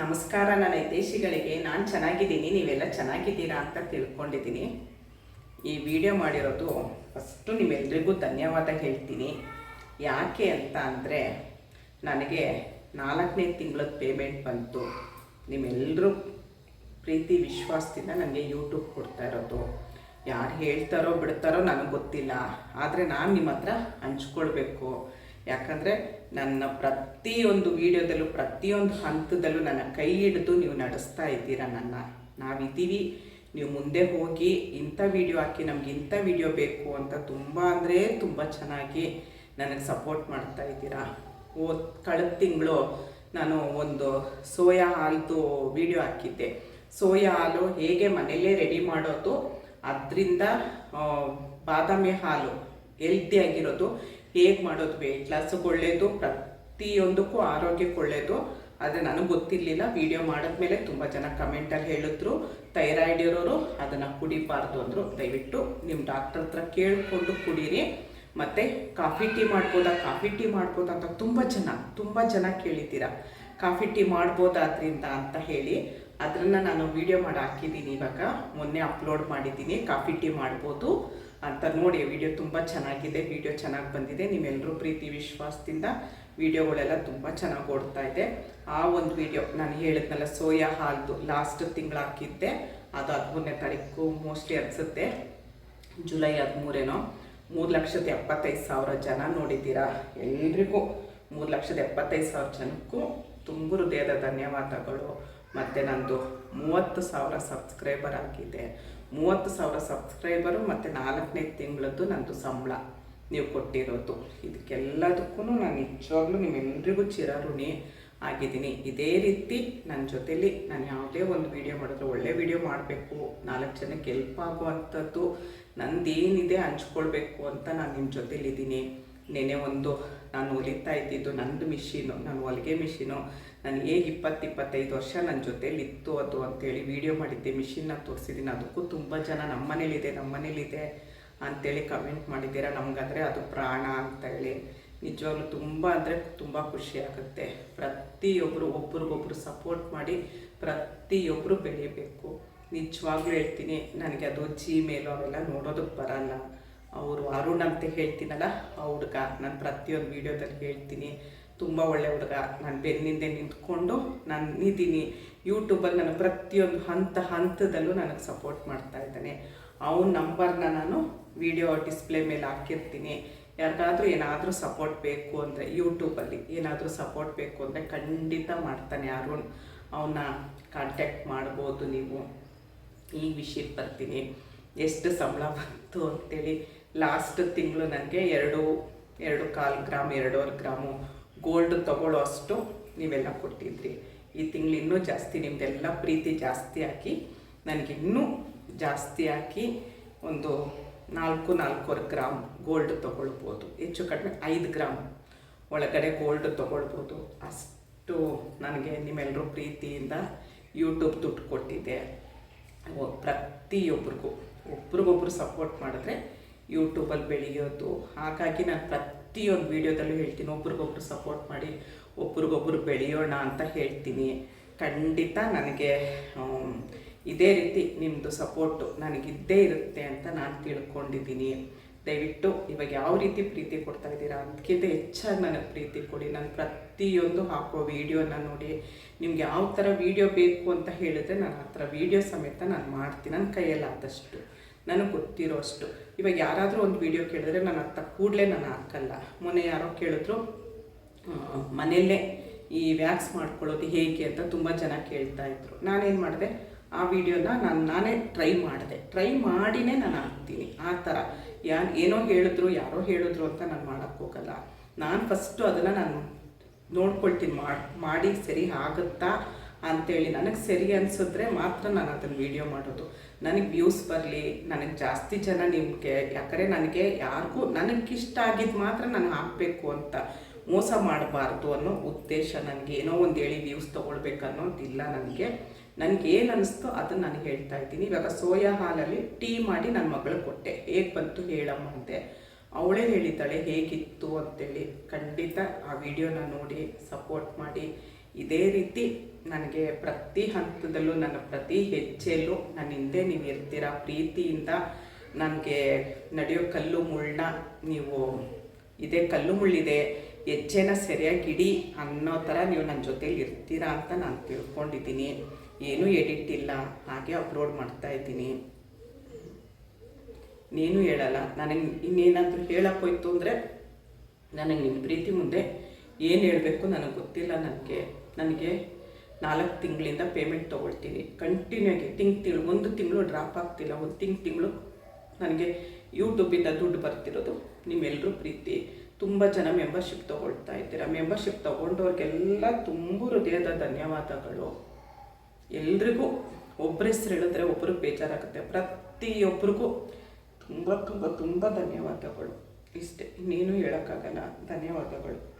ನಮಸ್ಕಾರ, ನನ್ನ ಹಿತೈಷಿಗಳಿಗೆ ನಾನು ಚೆನ್ನಾಗಿದ್ದೀನಿ. ನೀವೆಲ್ಲ ಚೆನ್ನಾಗಿದ್ದೀರಾ ಅಂತ ತಿಳ್ಕೊಂಡಿದ್ದೀನಿ. ಈ ವಿಡಿಯೋ ಮಾಡಿರೋದು ಫಸ್ಟು ನಿಮ್ಮೆಲ್ರಿಗೂ ಧನ್ಯವಾದ ಹೇಳ್ತೀನಿ. ಯಾಕೆ ಅಂತ ಅಂದರೆ, ನನಗೆ ನಾಲ್ಕನೇ ತಿಂಗಳದ ಪೇಮೆಂಟ್ ಬಂತು. ನಿಮ್ಮೆಲ್ಲರೂ ಪ್ರೀತಿ, ವಿಶ್ವಾಸದಿಂದ ನನಗೆ ಯೂಟ್ಯೂಬ್ ಕೊಡ್ತಾ ಇರೋದು. ಯಾರು ಹೇಳ್ತಾರೋ, ಬಿಡ್ತಾರೋ ನನಗೆ ಗೊತ್ತಿಲ್ಲ. ಆದರೆ ನಾನು ನಿಮ್ಮ ಹತ್ರ ಹಂಚ್ಕೊಳ್ಬೇಕು. ಯಾಕಂದರೆ ನನ್ನ ಪ್ರತಿಯೊಂದು ವಿಡಿಯೋದಲ್ಲೂ, ಪ್ರತಿಯೊಂದು ಹಂತದಲ್ಲೂ ನನ್ನ ಕೈ ಹಿಡಿದು ನೀವು ನಡೆಸ್ತಾ ಇದ್ದೀರಾ ನನ್ನ, ನಾವಿದ್ದೀವಿ. ನೀವು ಮುಂದೆ ಹೋಗಿ ಇಂಥ ವಿಡಿಯೋ ಹಾಕಿ, ನಮ್ಗೆ ಇಂಥ ವಿಡಿಯೋ ಬೇಕು ಅಂತ ತುಂಬ ಅಂದರೆ ತುಂಬ ಚೆನ್ನಾಗಿ ನನಗೆ ಸಪೋರ್ಟ್ ಮಾಡ್ತಾ ಇದ್ದೀರಾ. ಓ, ಕಳೆದ ತಿಂಗಳು ನಾನು ಒಂದು ಸೋಯಾ ಹಾಲ್ದು ವಿಡಿಯೋ ಹಾಕಿದ್ದೆ. ಸೋಯಾ ಹಾಲು ಹೇಗೆ ಮನೆಯಲ್ಲೇ ರೆಡಿ ಮಾಡೋದು, ಅದರಿಂದ ಬಾದಾಮಿ ಹಾಲು ಹೆಲ್ತಿಯಾಗಿರೋದು ಹೇಗೆ ಮಾಡೋದು ವೆಯ್ಟ್ ಲಾಸ್ಗೆ ಒಳ್ಳೆಯದು ಪ್ರತಿಯೊಂದಕ್ಕೂ ಆರೋಗ್ಯಕ್ಕೆ ಒಳ್ಳೆಯದು ಆದರೆ ನನಗೆ ಗೊತ್ತಿರಲಿಲ್ಲ ವಿಡಿಯೋ ಮಾಡಿದ್ಮೇಲೆ ತುಂಬ ಜನ ಕಮೆಂಟಲ್ಲಿ ಹೇಳಿದ್ರು. ಥೈರಾಯ್ಡ್ ಇರೋರು ಅದನ್ನು ಕುಡಿಬಾರ್ದು ಅಂದರು. ದಯವಿಟ್ಟು ನಿಮ್ಮ ಡಾಕ್ಟರ್ ಹತ್ರ ಕೇಳಿಕೊಂಡು ಕುಡೀರಿ. ಮತ್ತು ಕಾಫಿ ಟೀ ಮಾಡ್ಬೋದಾ, ಕಾಫಿ ಟೀ ಮಾಡ್ಬೋದಾ ಅಂತ ತುಂಬ ಜನ ತುಂಬ ಜನ ಕೇಳಿದ್ದೀರಾ. ಕಾಫಿ ಟೀ ಮಾಡ್ಬೋದಾ ಅದರಿಂದ ಅಂತ ಹೇಳಿ ಅದನ್ನು ನಾನು ವಿಡಿಯೋ ಮಾಡಿ ಹಾಕಿದ್ದೀನಿ ಇವಾಗ. ಮೊನ್ನೆ ಅಪ್ಲೋಡ್ ಮಾಡಿದ್ದೀನಿ ಕಾಫಿ ಟೀ ಮಾಡ್ಬೋದು ಅಂತ. ನೋಡಿ ವಿಡಿಯೋ ತುಂಬ ಚೆನ್ನಾಗಿದೆ. ವಿಡಿಯೋ ಚೆನ್ನಾಗಿ ಬಂದಿದೆ. ನಿಮ್ಮೆಲ್ಲರೂ ಪ್ರೀತಿ, ವಿಶ್ವಾಸದಿಂದ ವಿಡಿಯೋಗಳೆಲ್ಲ ತುಂಬ ಚೆನ್ನಾಗಿ ಓಡ್ತಾ ಇದೆ. ಆ ಒಂದು ವಿಡಿಯೋ ನಾನು ಹೇಳಿದ್ನಲ್ಲ, ಸೋಯಾ ಹಾಲ್ದು ಲಾಸ್ಟ್ ತಿಂಗಳು ಹಾಕಿದ್ದೆ. ಅದು ಹದಿಮೂರನೇ ತಾರೀಕು ಮೋಸ್ಟ್ಲಿ ಅನಿಸುತ್ತೆ. ಜುಲೈ ಹದಿಮೂರೇನೋ. ಮೂರು ಲಕ್ಷದ ಎಪ್ಪತ್ತೈದು ಸಾವಿರ ಜನ ನೋಡಿದ್ದೀರಾ? ಎಲ್ರಿಗೂ ಮೂರು ಲಕ್ಷದ ಎಪ್ಪತ್ತೈದು ಸಾವಿರ ಜನಕ್ಕೂ ತುಂಬ ಹೃದಯದ ಧನ್ಯವಾದಗಳು. ಮತ್ತು ನಂದು ಮೂವತ್ತು ಸಾವಿರ ಸಬ್ಸ್ಕ್ರೈಬರ್ ಆಗಿದೆ. ಮೂವತ್ತು ಸಾವಿರ ಸಬ್ಸ್ಕ್ರೈಬರು ಮತ್ತು ನಾಲ್ಕನೇ ತಿಂಗಳದ್ದು ನಂದು ಸಂಬಳ ನೀವು ಕೊಟ್ಟಿರೋದು. ಇದಕ್ಕೆಲ್ಲದಕ್ಕೂ ನಾನು ನಿಜವಾಗ್ಲೂ ನಿಮ್ಮೆಲ್ಲರಿಗೂ ಚಿರಋಣಿ ಆಗಿದ್ದೀನಿ. ಇದೇ ರೀತಿ ನನ್ನ ಜೊತೇಲಿ ನಾನು ಯಾವುದೇ ಒಂದು ವಿಡಿಯೋ ಮಾಡಿದ್ರೆ ಒಳ್ಳೆ ವಿಡಿಯೋ ಮಾಡಬೇಕು. ನಾಲ್ಕು ಜನಕ್ಕೆ ಹೆಲ್ಪ್ ಆಗುವಂಥದ್ದು ನಂದೇನಿದೆ ಹಂಚ್ಕೊಳ್ಬೇಕು ಅಂತ ನಾನು ನಿಮ್ಮ ಜೊತೇಲಿದ್ದೀನಿ. ನೆನೆ ಒಂದು ನಾನು ಹೊಲಿತಾ ಇದ್ದಿದ್ದು ನಂದು ಮಿಷಿನು, ನಾನು ಹೊಲಿಗೆ ಮಿಷಿನು. ನಾನು ಹೇಗೆ ಇಪ್ಪತ್ತು ಇಪ್ಪತ್ತೈದು ವರ್ಷ ನನ್ನ ಜೊತೇಲಿ ಇತ್ತು ಅದು ಅಂತೇಳಿ ವಿಡಿಯೋ ಮಾಡಿದ್ದೆ ಮಿಷಿನ್ನ ತೋರಿಸಿದ್ದೀನಿ. ಅದಕ್ಕೂ ತುಂಬ ಜನ ನಮ್ಮ ಮನೇಲಿದೆ ನಮ್ಮ ಮನೇಲಿದೆ ಅಂತೇಳಿ ಕಮೆಂಟ್ ಮಾಡಿದ್ದೀರಾ? ನಮಗಾದರೆ ಅದು ಪ್ರಾಣ ಅಂತ ಹೇಳಿ. ನಿಜವಾಗ್ಲೂ ತುಂಬ ಅಂದರೆ ತುಂಬ ಖುಷಿ ಆಗುತ್ತೆ. ಪ್ರತಿಯೊಬ್ಬರು ಒಬ್ರಿಗೊಬ್ರು ಸಪೋರ್ಟ್ ಮಾಡಿ ಪ್ರತಿಯೊಬ್ಬರು ಬೆಳೀಬೇಕು. ನಿಜವಾಗ್ಲೂ ಹೇಳ್ತೀನಿ, ನನಗೆ ಅದು ಜಿಮೇಲು ಅವೆಲ್ಲ ನೋಡೋದಕ್ಕೆ ಬರಲ್ಲ. ಅವರು ಅರುಣ್ ಅಂತ ಹೇಳ್ತೀನಲ್ಲ, ಆ ಹುಡುಗ. ನಾನು ಪ್ರತಿಯೊಂದು ವೀಡಿಯೋದಲ್ಲಿ ಹೇಳ್ತೀನಿ. ತುಂಬ ಒಳ್ಳೆ ಹುಡುಗ. ನಾನು ಬೆನ್ನಿಂದೆ ನಿಂತ್ಕೊಂಡು ನಾನು ನಿದ್ದೀನಿ ಯೂಟ್ಯೂಬಲ್ಲಿ ನಾನು ಪ್ರತಿಯೊಂದು ಹಂತ ಹಂತದಲ್ಲೂ ನನಗೆ ಸಪೋರ್ಟ್ ಮಾಡ್ತಾ ಇದ್ದಾನೆ. ಅವನ ನಂಬರ್ನ ನಾನು ವಿಡಿಯೋ ಡಿಸ್ಪ್ಲೇ ಮೇಲೆ ಹಾಕಿರ್ತೀನಿ. ಯಾರಿಗಾದರೂ ಏನಾದರೂ ಸಪೋರ್ಟ್ ಬೇಕು ಅಂದರೆ ಯೂಟ್ಯೂಬಲ್ಲಿ ಏನಾದರೂ ಸಪೋರ್ಟ್ ಬೇಕು ಅಂದರೆ ಖಂಡಿತ ಮಾಡ್ತಾನೆ ಅರುಣ್. ಅವನ್ನ ಕಾಂಟ್ಯಾಕ್ಟ್ ಮಾಡ್ಬೋದು ನೀವು. ಈ ವಿಷಯಕ್ಕೆ ಬರ್ತೀನಿ. ಎಷ್ಟು ಸಂಬಳ ಬಂತು ಅಂತೇಳಿ ಲಾಸ್ಟ್ ತಿಂಗಳು ನನಗೆ ಎರಡು ಎರಡು ಕಾಲು ಗ್ರಾಮ್, ಎರಡೂವರೆ ಗ್ರಾಮು ಗೋಲ್ಡ್ ತಗೊಳ್ಳೋ ಅಷ್ಟು ನೀವೆಲ್ಲ ಕೊಟ್ಟಿದ್ರಿ. ಈ ತಿಂಗಳು ಇನ್ನೂ ಜಾಸ್ತಿ ನಿಮ್ಮದೆಲ್ಲ ಪ್ರೀತಿ ಜಾಸ್ತಿ ಹಾಕಿ, ನನಗೆ ಇನ್ನೂ ಜಾಸ್ತಿ ಹಾಕಿ ಒಂದು ನಾಲ್ಕು, ನಾಲ್ಕೂವರೆ ಗ್ರಾಮ್ ಗೋಲ್ಡ್ ತೊಗೊಳ್ಬೋದು. ಹೆಚ್ಚು ಕಡಿಮೆ ಐದು ಗ್ರಾಮ್ ಒಳಗಡೆ ಗೋಲ್ಡ್ ತೊಗೊಳ್ಬೋದು. ಅಷ್ಟು ನನಗೆ ನಿಮ್ಮೆಲ್ಲರೂ ಪ್ರೀತಿಯಿಂದ ಯೂಟ್ಯೂಬ್ ದುಡ್ಡು ಕೊಟ್ಟಿದ್ದೆ ಪ್ರತಿಯೊಬ್ಬರಿಗೂ ಒಬ್ರಿಗೊಬ್ರು ಸಪೋರ್ಟ್ ಮಾಡಿದ್ರೆ ಯೂಟ್ಯೂಬಲ್ಲಿ ಬೆಳೆಯೋದು. ಹಾಗಾಗಿ ನಾನು ಪ್ರತಿಯೊಂದು ವೀಡಿಯೋದಲ್ಲೂ ಹೇಳ್ತೀನಿ, ಒಬ್ರಿಗೊಬ್ರು ಸಪೋರ್ಟ್ ಮಾಡಿ, ಒಬ್ರಿಗೊಬ್ರು ಬೆಳೆಯೋಣ ಅಂತ ಹೇಳ್ತೀನಿ. ಖಂಡಿತ ನನಗೆ ಇದೇ ರೀತಿ ನಿಮ್ಮದು ಸಪೋರ್ಟು ನನಗಿದ್ದೇ ಇರುತ್ತೆ ಅಂತ ನಾನು ತಿಳ್ಕೊಂಡಿದ್ದೀನಿ. ದಯವಿಟ್ಟು ಇವಾಗ ಯಾವ ರೀತಿ ಪ್ರೀತಿ ಕೊಡ್ತಾ ಇದ್ದೀರಾ ಅದಕ್ಕಿಂತ ಹೆಚ್ಚಾಗಿ ನನಗೆ ಪ್ರೀತಿ ಕೊಡಿ. ನಾನು ಪ್ರತಿಯೊಂದು ಹಾಕೋ ವೀಡಿಯೋನ ನೋಡಿ, ನಿಮ್ಗೆ ಯಾವ ಥರ ವೀಡಿಯೋ ಬೇಕು ಅಂತ ಹೇಳಿದ್ರೆ ನಾನು ಆ ಥರ ವೀಡಿಯೋ ಸಮೇತ ನಾನು ಮಾಡ್ತೀನಿ. ನನ್ನ ಕೈಯಲ್ಲಿ ಆದಷ್ಟು. ನನಗೆ ಗೊತ್ತಿರೋ ಅಷ್ಟು. ಇವಾಗ ಯಾರಾದರೂ ಒಂದು ವಿಡಿಯೋ ಕೇಳಿದ್ರೆ ನಾನು ಅತ್ತ ಕೂಡಲೇ ನಾನು ಹಾಕಲ್ಲ. ಮೊನ್ನೆ ಯಾರೋ ಕೇಳಿದ್ರು ಮನೆಯಲ್ಲೇ ಈ ವ್ಯಾಕ್ಸ್ ಮಾಡ್ಕೊಳ್ಳೋದು ಹೇಗೆ ಅಂತ ತುಂಬ ಜನ ಕೇಳ್ತಾ ಇದ್ರು. ನಾನೇನು ಮಾಡಿದೆ, ಆ ವಿಡಿಯೋನ ನಾನು, ನಾನೇ ಟ್ರೈ ಮಾಡಿದೆ. ಟ್ರೈ ಮಾಡಿನೇ ನಾನು ಹಾಕ್ತೀನಿ. ಆ ಥರ. ಯಾ ಏನೋ ಹೇಳಿದ್ರು, ಯಾರೋ ಹೇಳಿದ್ರು ಅಂತ ನಾನು ಮಾಡೋಕ್ಕೆ ಹೋಗಲ್ಲ. ನಾನು ಫಸ್ಟು ಅದನ್ನು ನಾನು ನೋಡ್ಕೊಳ್ತೀನಿ. ಮಾಡಿ ಸರಿ ಆಗುತ್ತಾ? ಅಂತೇಳಿ ನನಗೆ ಸರಿ ಅನಿಸಿದ್ರೆ ಮಾತ್ರ ನಾನು ಅದನ್ನು ವೀಡಿಯೋ ಮಾಡೋದು. ನನಗೆ ವ್ಯೂಸ್ ಬರಲಿ, ನನಗೆ ಜಾಸ್ತಿ ಜನ ನಿಮಗೆ, ಯಾಕಂದರೆ ನನಗೆ ಯಾರಿಗೂ ನನಗಿಷ್ಟ ಆಗಿದ್ದು ಮಾತ್ರ ನಾನು ಹಾಕಬೇಕು ಅಂತ ಮೋಸ ಮಾಡಬಾರ್ದು ಅನ್ನೋ ಉದ್ದೇಶ ನನಗೆ. ಏನೋ ಒಂದು ಹೇಳಿ ವ್ಯೂಸ್ ತೊಗೊಳ್ಬೇಕು ಅನ್ನೋದಿಲ್ಲ ನನಗೆ. ನನಗೆ ಏನು ಅನ್ನಿಸ್ತೋ ಅದನ್ನು ನಾನು ಹೇಳ್ತಾ ಇದ್ದೀನಿ. ಇವಾಗ ಸೋಯಾ ಹಾಲಲ್ಲಿ ಟೀ ಮಾಡಿ ನನ್ನ ಮಗಳಿಗೆ ಕೊಟ್ಟೆ. ಹೇಗೆ ಬಂತು ಹೇಳಮ್ಮ ಅಂತೆ ಅವಳೇ ಹೇಳಿದ್ದಾಳೆ, ಹೇಗಿತ್ತು ಅಂತೇಳಿ ಖಂಡಿತ ಆ ವಿಡಿಯೋನ ನೋಡಿ ಸಪೋರ್ಟ್ ಮಾಡಿ. ಇದೇ ರೀತಿ ನನಗೆ ಪ್ರತಿ ಹಂತದಲ್ಲೂ, ನನ್ನ ಪ್ರತಿ ಹೆಜ್ಜೆಯಲ್ಲೂ, ನನ್ನ ಹಿಂದೆ ನೀವು ಇರ್ತೀರ, ಪ್ರೀತಿಯಿಂದ ನನಗೆ ನಡೆಯೋ ಕಲ್ಲು ಮುಳ್ಳನ್ನ ನೀವು ಇದೇ, ಕಲ್ಲು ಮುಳ್ಳಿದೆ, ಹೆಜ್ಜೆನ ಸರಿಯಾಗಿ ಇಡಿ ಅನ್ನೋ ಥರ ನೀವು ನನ್ನ ಜೊತೆಲಿ ಇರ್ತೀರಾ ಅಂತ ನಾನು ತಿಳ್ಕೊಂಡಿದ್ದೀನಿ. ಏನೂ ಎಡಿಟ್ ಇಲ್ಲ, ಹಾಗೆ ಅಪ್ಲೋಡ್ ಮಾಡ್ತಾ ಇದ್ದೀನಿ. ನೀನು ಹೇಳಲ್ಲ, ನನಗೆ ಇನ್ನೇನಾದರೂ ಹೇಳೋಕ್ಕೋಯ್ತು ಅಂದರೆ ನನಗೆ ನಿಮ್ಮ ಪ್ರೀತಿ ಮುಂದೆ ಏನು ಹೇಳಬೇಕು ನನಗೆ ಗೊತ್ತಿಲ್ಲ ನನಗೆ. ನನಗೆ ನಾಲ್ಕು ತಿಂಗಳಿಂದ ಪೇಮೆಂಟ್ ತೊಗೊಳ್ತೀನಿ. ಕಂಟಿನ್ಯೂ ಆಗಿ ತಿಂಗ್ ತಿಂಗಳು, ಒಂದು ತಿಂಗಳು ಡ್ರಾಪ್ ಆಗ್ತಿಲ್ಲ. ಒಂದು ತಿಂಗ್ ತಿಂಗಳು ನನಗೆ ಯೂಟ್ಯೂಬಿಂದ ದುಡ್ಡು ಬರ್ತಿರೋದು. ನಿಮ್ಮೆಲ್ಲರೂ ಪ್ರೀತಿ. ತುಂಬ ಜನ ಮೆಂಬರ್ಶಿಪ್ ತೊಗೊಳ್ತಾ ಇದ್ದೀರಾ? ಮೆಂಬರ್ಶಿಪ್ ತೊಗೊಂಡವ್ರಿಗೆಲ್ಲ ತುಂಬ ಹೃದಯದ ಧನ್ಯವಾದಗಳು. ಎಲ್ರಿಗೂ ಒಬ್ಬರ ಹೆಸ್ರು ಹೇಳಿದ್ರೆ ಒಬ್ಬರಿಗೆ ಬೇಜಾರಾಗುತ್ತೆ. ಪ್ರತಿಯೊಬ್ಬರಿಗೂ ತುಂಬ ತುಂಬ ತುಂಬ ಧನ್ಯವಾದಗಳು. ಇಷ್ಟೇ, ಇನ್ನೇನು ಹೇಳೋಕ್ಕಾಗಲ್ಲ. ಧನ್ಯವಾದಗಳು.